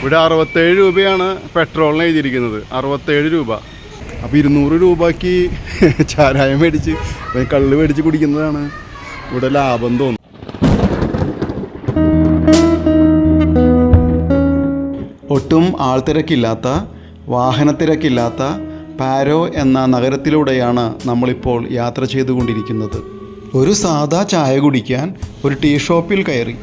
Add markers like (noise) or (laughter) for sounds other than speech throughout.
ഇവിടെ അറുപത്തേഴ് രൂപയാണ് പെട്രോളിന് എഴുതിയിരിക്കുന്നത്. അറുപത്തേഴ് രൂപ. അപ്പോൾ ഇരുന്നൂറ് രൂപയ്ക്ക് ചാരായം മേടിച്ച് കള്ള് മേടിച്ച് കുടിക്കുന്നതാണ് ഇവിടെ ലാഭം തോന്നുന്നു ഒട്ടും ആൾത്തിരക്കില്ലാത്ത വാഹനത്തിരക്കില്ലാത്ത പാരോ എന്ന നഗരത്തിലൂടെയാണ് നമ്മളിപ്പോൾ യാത്ര ചെയ്തുകൊണ്ടിരിക്കുന്നത്. ഒരു സാധാ ചായ കുടിക്കാൻ ഒരു ടീ ഷോപ്പിൽ കയറി.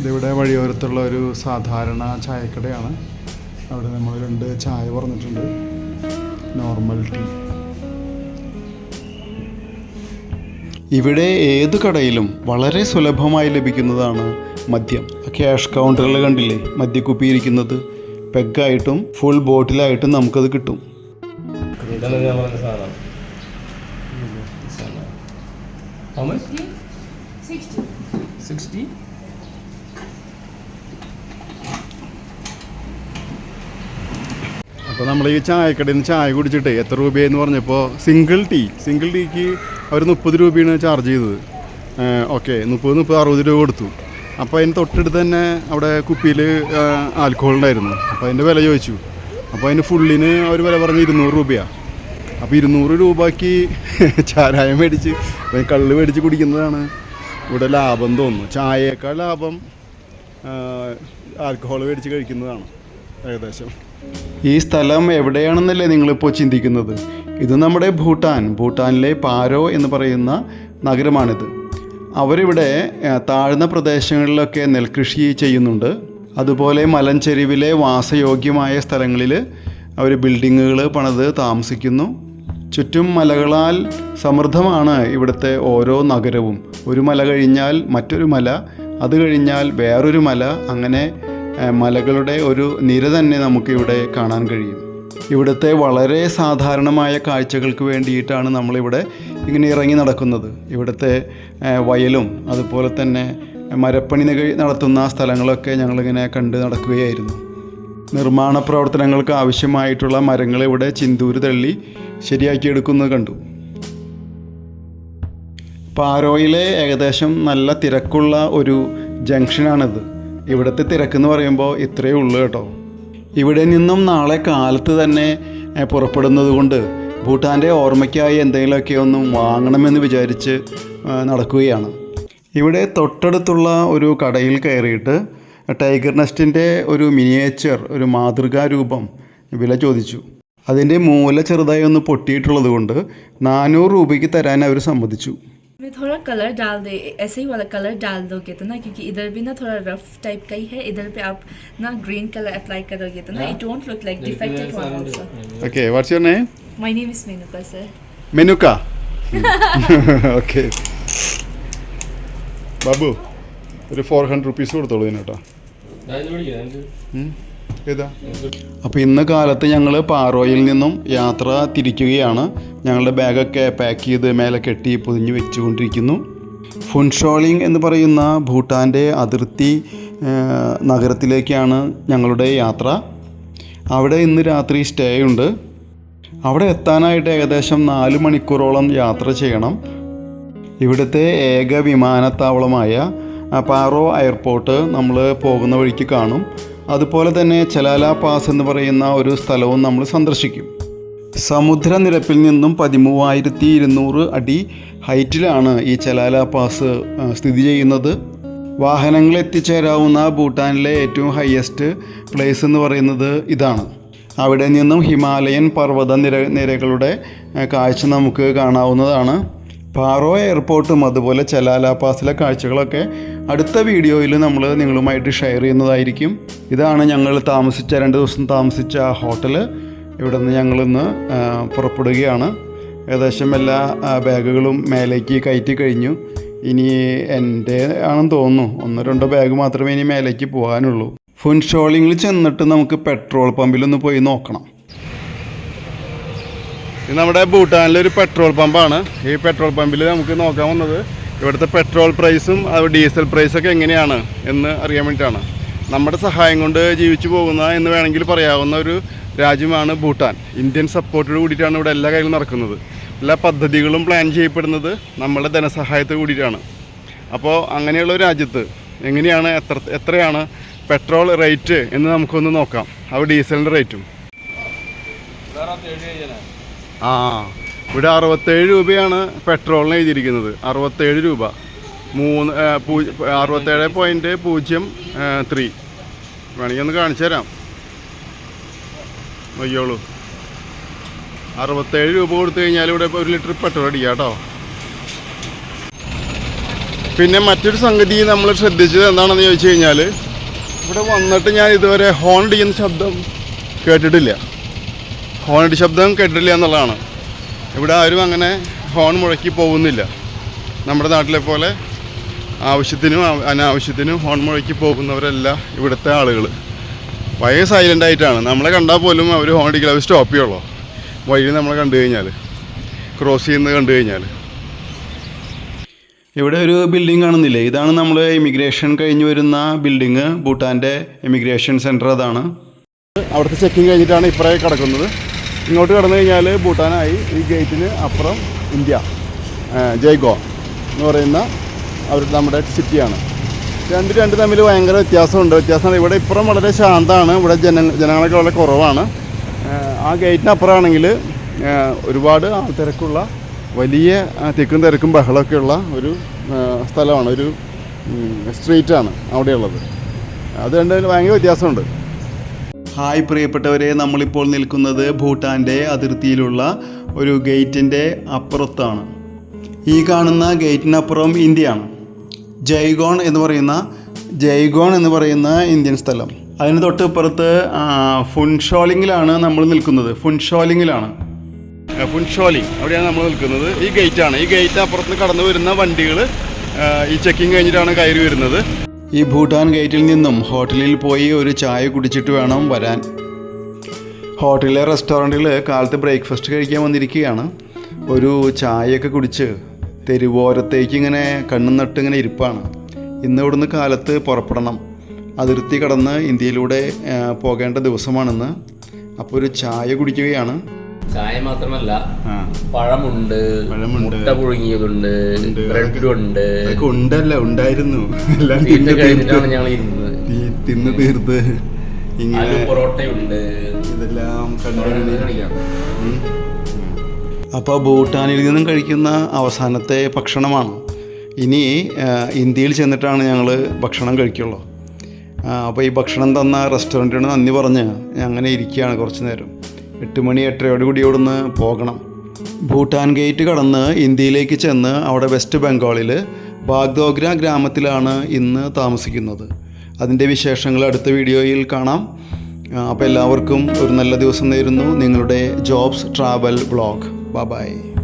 ഇതിവിടെ വഴിയോരത്തുള്ള ഒരു സാധാരണ ചായക്കടയാണ്. അവിടെ നമ്മൾ രണ്ട് ചായ പറഞ്ഞിട്ടുണ്ട് നോർമൽ ടീ ഇവിടെ ഏത് കടയിലും വളരെ സുലഭമായി ലഭിക്കുന്നതാണ് മദ്യം. ക്യാഷ് കൗണ്ടറിൽ കണ്ടില്ലേ? മദ്യക്കുപ്പി ഇരിക്കുന്നത് പെഗായിട്ടും ഫുൾ ബോട്ടിലായിട്ടും നമുക്കത് കിട്ടും. How much? 60. 60? അപ്പോൾ നമ്മൾ ഈ ചായക്കടയിൽ നിന്ന് ചായ കുടിച്ചിട്ട് എത്ര രൂപയെന്ന് പറഞ്ഞപ്പോൾ സിംഗിൾ ടീ സിംഗിൾ ടീക്ക് അവർ മുപ്പത് രൂപയാണ് ചാർജ് ചെയ്തത്. ഓക്കെ മുപ്പത് മുപ്പത് അറുപത് രൂപ കൊടുത്തു. അപ്പോൾ അതിന് തൊട്ടടുത്ത് തന്നെ അവിടെ കുപ്പിയിൽ ആൽക്കഹോൾ ഉണ്ടായിരുന്നു. അപ്പോൾ അതിന്റെ വില ചോദിച്ചു. അപ്പോൾ അതിന് ഫുള്ളിന് അവർ വില പറഞ്ഞ് ഇരുന്നൂറ് രൂപയാണ് അപ്പോൾ ഇരുന്നൂറ് രൂപയ്ക്ക് (laughs) ചാരായം മേടിച്ച് കള്ള് മേടിച്ച് കുടിക്കുന്നതാണ് ഇവിടെ ലാഭം തോന്നുന്നു. ചായയേക്കാൾ ലാഭം ആൽക്കഹോൾ മേടിച്ച് കഴിക്കുന്നതാണ് ഏകദേശം. ഈ സ്ഥലം എവിടെയാണെന്നല്ലേ നിങ്ങളിപ്പോൾ ചിന്തിക്കുന്നത്? ഇത് നമ്മുടെ ഭൂട്ടാൻ ഭൂട്ടാനിലെ പാരോ എന്ന് പറയുന്ന നഗരമാണിത്. അവരിവിടെ താഴ്ന്ന പ്രദേശങ്ങളിലൊക്കെ നെൽകൃഷി ചെയ്യുന്നുണ്ട്. അതുപോലെ മലഞ്ചെരിവിലെ വാസയോഗ്യമായ സ്ഥലങ്ങളിൽ അവർ ബിൽഡിങ്ങുകൾ പണിത് താമസിക്കുന്നു. ചുറ്റും മലകളാൽ സമൃദ്ധമാണ് ഇവിടുത്തെ ഓരോ നഗരവും. ഒരു മല കഴിഞ്ഞാൽ മറ്റൊരു മല അത് കഴിഞ്ഞാൽ വേറൊരു മല അങ്ങനെ മലകളുടെ ഒരു നിര തന്നെ നമുക്കിവിടെ കാണാൻ കഴിയും. ഇവിടുത്തെ വളരെ സാധാരണമായ കാഴ്ചകൾക്ക് വേണ്ടിയിട്ടാണ് നമ്മളിവിടെ ഇങ്ങനെ ഇറങ്ങി നടക്കുന്നത്. ഇവിടുത്തെ വയലും അതുപോലെ തന്നെ മരപ്പണി നടത്തുന്ന സ്ഥലങ്ങളൊക്കെ ഞങ്ങളിങ്ങനെ കണ്ട് നടക്കുകയായിരുന്നു. നിർമ്മാണ പ്രവർത്തനങ്ങൾക്ക് ആവശ്യമായിട്ടുള്ള മരങ്ങൾ ഇവിടെ ചിന്തൂര് തള്ളി ശരിയാക്കിയെടുക്കുന്നത് കണ്ടു. പാരോയിലെ ഏകദേശം നല്ല തിരക്കുള്ള ഒരു ജംഗ്ഷനാണിത്. ഇവിടുത്തെ തിരക്കെന്ന് പറയുമ്പോൾ ഇത്രയേ ഉള്ളൂ കേട്ടോ. ഇവിടെ നിന്നും നാളെ കാലത്ത് തന്നെ പുറപ്പെടുന്നത് കൊണ്ട് ഭൂട്ടാന്റെ ഓർമ്മയ്ക്കായി എന്തെങ്കിലുമൊക്കെ ഒന്നും വാങ്ങണമെന്ന് വിചാരിച്ച് നടക്കുകയാണ്. ഇവിടെ തൊട്ടടുത്തുള്ള ഒരു കടയിൽ കയറിയിട്ട് ടൈഗർ നെസ്റ്റിന്റെ ഒരു മിനിയേച്ചർ ഒരു മാതൃകാ രൂപം വില ചോദിച്ചു. അതിന്റെ മൂല ചെറുതായി ഒന്ന് പൊട്ടിയിട്ടുള്ളത് കൊണ്ട് നാനൂറ് രൂപയ്ക്ക് തരാൻ അവർ സമ്മതിച്ചു. में थोड़ा कलर डाल दे ऐसे ही वाला कलर डाल दोगे तो ना क्योंकि इधर भी ना थोड़ा रफ टाइप का ही है इधर पे आप ना ग्रीन कलर अप्लाई करोगे तो ना it won't look like defected one also okay what's your name my name is Menuka sir Menuka okay Babu ഒരു ഫോർ ഹൺഡ്രഡ് റുപ്പീസ് കൊടുത്തോളൂ ഇതിനോട്ടോ അപ്പോൾ ഇന്ന് കാലത്ത് ഞങ്ങൾ പാറോയിൽ നിന്നും യാത്ര തിരിക്കുകയാണ്. ഞങ്ങളുടെ ബാഗൊക്കെ പാക്ക് ചെയ്ത് മേലെ കെട്ടി പൊതിഞ്ഞ് വെച്ചുകൊണ്ടിരിക്കുന്നു. ഫുൻഷോളിംഗ് എന്ന് പറയുന്ന ഭൂട്ടാന്റെ അതിർത്തി നഗരത്തിലേക്കാണ് ഞങ്ങളുടെ യാത്ര. അവിടെ ഇന്ന് രാത്രി സ്റ്റേ ഉണ്ട്. അവിടെ എത്താനായിട്ട് ഏകദേശം നാല് മണിക്കൂറോളം യാത്ര ചെയ്യണം. ഇവിടുത്തെ ഏക വിമാനത്താവളമായ പാറോ എയർപോർട്ട് നമ്മൾ പോകുന്ന വഴിക്ക് കാണും. അതുപോലെ തന്നെ ചലാല പാസ് എന്ന് പറയുന്ന ഒരു സ്ഥലവും നമ്മൾ സന്ദർശിക്കും. സമുദ്രനിരപ്പിൽ നിന്നും പതിമൂവായിരത്തി ഇരുന്നൂറ് അടി ഹൈറ്റിലാണ് ഈ ചലാല പാസ് സ്ഥിതി ചെയ്യുന്നത്. വാഹനങ്ങൾ എത്തിച്ചേരാവുന്ന ഭൂട്ടാനിലെ ഏറ്റവും ഹയസ്റ്റ് പ്ലേസ് എന്ന് പറയുന്നത് ഇതാണ്. അവിടെ നിന്നും ഹിമാലയൻ പർവത നിര നിരകളുടെ കാഴ്ച നമുക്ക് കാണാവുന്നതാണ്. പാറോ എയർപോർട്ടും അതുപോലെ ചലാല പാസിലെ കാഴ്ചകളൊക്കെ അടുത്ത വീഡിയോയിൽ നമ്മൾ നിങ്ങളുമായിട്ട് ഷെയർ ചെയ്യുന്നതായിരിക്കും. ഇതാണ് ഞങ്ങൾ താമസിച്ച രണ്ട് ദിവസം താമസിച്ച ഹോട്ടൽ ഇവിടെ നിന്ന് ഞങ്ങളിന്ന് പുറപ്പെടുകയാണ്. ഏകദേശം എല്ലാ ബാഗുകളും മേലേക്ക് കയറ്റി കഴിഞ്ഞു. ഇനി എന്റെ ആണെന്ന് തോന്നുന്നു. ഒന്നോ രണ്ടോ ബാഗ് മാത്രമേ ഇനി മേലേക്ക് പോകാനുള്ളൂ. ഫുൻഷോളിങ്ങിൽ ചെന്നിട്ട് നമുക്ക് പെട്രോൾ പമ്പിലൊന്ന് പോയി നോക്കണം. ഇത് നമ്മുടെ ഭൂട്ടാനിലെ ഒരു പെട്രോൾ പമ്പാണ് ഈ പെട്രോൾ പമ്പിൽ നമുക്ക് നോക്കാൻ വന്നത് ഇവിടുത്തെ പെട്രോൾ പ്രൈസും അത് ഡീസൽ പ്രൈസൊക്കെ എങ്ങനെയാണ് എന്ന് അറിയാൻ വേണ്ടിയിട്ടാണ്. നമ്മുടെ സഹായം കൊണ്ട് ജീവിച്ചു പോകുന്ന എന്ന് വേണമെങ്കിൽ പറയാവുന്ന ഒരു രാജ്യമാണ് ഭൂട്ടാൻ. ഇന്ത്യൻ സപ്പോർട്ടോട് കൂടിയിട്ടാണ് ഇവിടെ എല്ലാ കാര്യങ്ങളും നടക്കുന്നത്. എല്ലാ പദ്ധതികളും പ്ലാൻ ചെയ്യപ്പെടുന്നത് നമ്മുടെ ധനസഹായത്തോട് കൂടിയിട്ടാണ്. അപ്പോൾ അങ്ങനെയുള്ള ഒരു രാജ്യത്ത് എങ്ങനെയാണ് എത്ര എത്രയാണ് പെട്രോൾ റേറ്റ് എന്ന് നമുക്കൊന്ന് നോക്കാം. അത് ഡീസലിന്റെ റേറ്റും ആ. ഇവിടെ അറുപത്തേഴ് രൂപയാണ് പെട്രോളിന് എഴുതിയിരിക്കുന്നത്. അറുപത്തേഴ് രൂപ. മൂന്ന് അറുപത്തേഴ് പോയിന്റ് പൂജ്യം ത്രീ വേണമെങ്കിൽ ഒന്ന് കാണിച്ചു തരാം. വയ്യോളൂ അറുപത്തേഴ് രൂപ കൊടുത്തു കഴിഞ്ഞാൽ ഇവിടെ ഒരു ലിറ്റർ പെട്രോൾ അടിക്കാം കേട്ടോ. പിന്നെ മറ്റൊരു സംഗതി നമ്മൾ ശ്രദ്ധിച്ചത് എന്താണെന്ന് ചോദിച്ചു കഴിഞ്ഞാൽ ഇവിടെ വന്നിട്ട് ഞാൻ ഇതുവരെ ഹോൺ അടിക്കുന്ന ശബ്ദം കേട്ടിട്ടില്ല. ഹോൺ അടി ശബ്ദം കേട്ടിട്ടില്ല എന്നുള്ളതാണ്. ഇവിടെ ആരും അങ്ങനെ ഹോൺ മുഴക്കി പോകുന്നില്ല. നമ്മുടെ നാട്ടിലെ പോലെ ആവശ്യത്തിനും അനാവശ്യത്തിനും ഹോൺ മുഴക്കി പോകുന്നവരല്ല ഇവിടുത്തെ ആളുകൾ. ഭയങ്കര സൈലന്റ് ആയിട്ടാണ്. നമ്മളെ കണ്ടാൽ പോലും അവർ ഹോൺ അടിക്കില്ല അവർ സ്റ്റോപ്പ് ചെയ്യുള്ളൂ. വഴി നമ്മളെ കണ്ടു കഴിഞ്ഞാൽ ക്രോസ് ചെയ്യുന്നത് കണ്ടു കഴിഞ്ഞാൽ ഇവിടെ ഒരു ബിൽഡിംഗ് കാണുന്നില്ലേ? ഇതാണ് നമ്മൾ ഇമിഗ്രേഷൻ കഴിഞ്ഞ് വരുന്ന ബിൽഡിങ് ഭൂട്ടാന്റെ ഇമിഗ്രേഷൻ സെന്റർ അതാണ്. അവിടുത്തെ ചെക്കിങ് കഴിഞ്ഞിട്ടാണ് ഇപ്പറേ കിടക്കുന്നത്. ഇങ്ങോട്ട് കടന്നു കഴിഞ്ഞാൽ ഭൂട്ടാനായി ഈ ഗേറ്റിന് അപ്പുറം ഇന്ത്യ ജയ്ഗോ എന്ന് പറയുന്ന അവരുടെ നമ്മുടെ സിറ്റിയാണ്. രണ്ട് രണ്ട് തമ്മിൽ ഭയങ്കര വ്യത്യാസമുണ്ട്. വ്യത്യാസം ഇവിടെ ഇപ്പുറം വളരെ ശാന്തമാണ്. ഇവിടെ ജന ജനങ്ങളൊക്കെ വളരെ കുറവാണ്. ആ, ഗേറ്റിന് അപ്പുറമാണെങ്കിൽ ഒരുപാട് ആൾത്തിരക്കുള്ള വലിയ തിക്കും തിരക്കും ബഹളമൊക്കെ ഉള്ള ഒരു സ്ഥലമാണ്. ഒരു സ്ട്രീറ്റാണ് അവിടെയുള്ളത്. അത് രണ്ടും ഭയങ്കര വ്യത്യാസമുണ്ട്. ഹായ് പ്രിയപ്പെട്ടവരെ നമ്മളിപ്പോൾ നിൽക്കുന്നത് ഭൂട്ടാന്റെ അതിർത്തിയിലുള്ള ഒരു ഗേറ്റിന്റെ അപ്പുറത്താണ്. ഈ കാണുന്ന ഗേറ്റിനപ്പുറം ഇന്ത്യയാണ്. ജയ്ഗോൺ എന്ന് പറയുന്ന ജയ്ഗോൺ എന്ന് പറയുന്ന ഇന്ത്യൻ സ്ഥലം. അതിന് തൊട്ട് ഇപ്പുറത്ത് ഫുൻഷോളിങ്ങിലാണ് നമ്മൾ നിൽക്കുന്നത്. ഫുൻഷോളിങ്ങിലാണ്. ഫുൻഷോളിങ്. അവിടെയാണ് നമ്മൾ നിൽക്കുന്നത്. ഈ ഗേറ്റാണ്. ഈ ഗേറ്റ് അപ്പുറത്ത് കടന്നു വരുന്ന വണ്ടികൾ ഈ ചെക്കിങ് കഴിഞ്ഞിട്ടാണ് കയറി വരുന്നത്. ഈ ഭൂട്ടാൻ ഗേറ്റിൽ നിന്നും ഹോട്ടലിൽ പോയി ഒരു ചായ കുടിച്ചിട്ട് വേണം വരാൻ. ഹോട്ടലിലെ റെസ്റ്റോറന്റിൽ കാലത്ത് ബ്രേക്ക്ഫാസ്റ്റ് കഴിക്കാൻ വന്നിരിക്കുകയാണ്. ഒരു ചായയൊക്കെ കുടിച്ച് തെരുവോരത്തേക്ക് ഇങ്ങനെ കണ്ണും നട്ട് ഇങ്ങനെ ഇരിപ്പാണ്. ഇന്ന് ഇവിടുന്ന് കാലത്ത് പുറപ്പെടണം. അതിർത്തി കടന്ന് ഇന്ത്യയിലൂടെ പോകേണ്ട ദിവസമാണെന്ന്. അപ്പോൾ ഒരു ചായ കുടിക്കുകയാണ്. ചായ മാത്രമല്ല പഴമുണ്ട്. മുട്ട പുഴുങ്ങിയതുണ്ട് ബ്രെഡുണ്ട് ബ്രെഡ് ഉണ്ടല്ല ഉണ്ടായിരുന്നു. (laughs) എല്ലാം കഴിഞ്ഞിട്ടാണ് ഞങ്ങൾ ഇരുന്നത്. ഈ തിന്ന് തീർത്ത്. ഇങ്ങനെ പൊറോട്ടയുണ്ട്. ഇതെല്ലാം അപ്പോൾ ഭൂട്ടാനിൽ നിന്നും കഴിക്കുന്ന അവസാനത്തെ ഭക്ഷണമാണ്. ഇനി ഇന്ത്യയിൽ ചെന്നിട്ടാണ് ഞങ്ങൾ ഭക്ഷണം കഴിക്കുള്ളൂ. അപ്പോൾ ഈ ഭക്ഷണം തന്ന റെസ്റ്റോറന്റിനോട് നന്ദി പറഞ്ഞ് അങ്ങനെ ഇരിക്കുകയാണ് കുറച്ച് നേരം. എട്ട് മണി എട്ടരയോട് കൂടി ഇവിടുന്ന് പോകണം. ഭൂട്ടാൻ ഗേറ്റ് കടന്ന് ഇന്ത്യയിലേക്ക് ചെന്ന് അവിടെ വെസ്റ്റ് ബംഗാളിൽ ബാഗ്ദോഗ്ര ഗ്രാമത്തിലാണ് ഇന്ന് താമസിക്കുന്നത്. അതിന്റെ വിശേഷങ്ങൾ അടുത്ത വീഡിയോയിൽ കാണാം. അപ്പോൾ എല്ലാവർക്കും ഒരു നല്ല ദിവസം നേരുന്നു. നിങ്ങളുടെ ജോബ്സ് ട്രാവൽ ബ്ലോഗ്. ബൈ.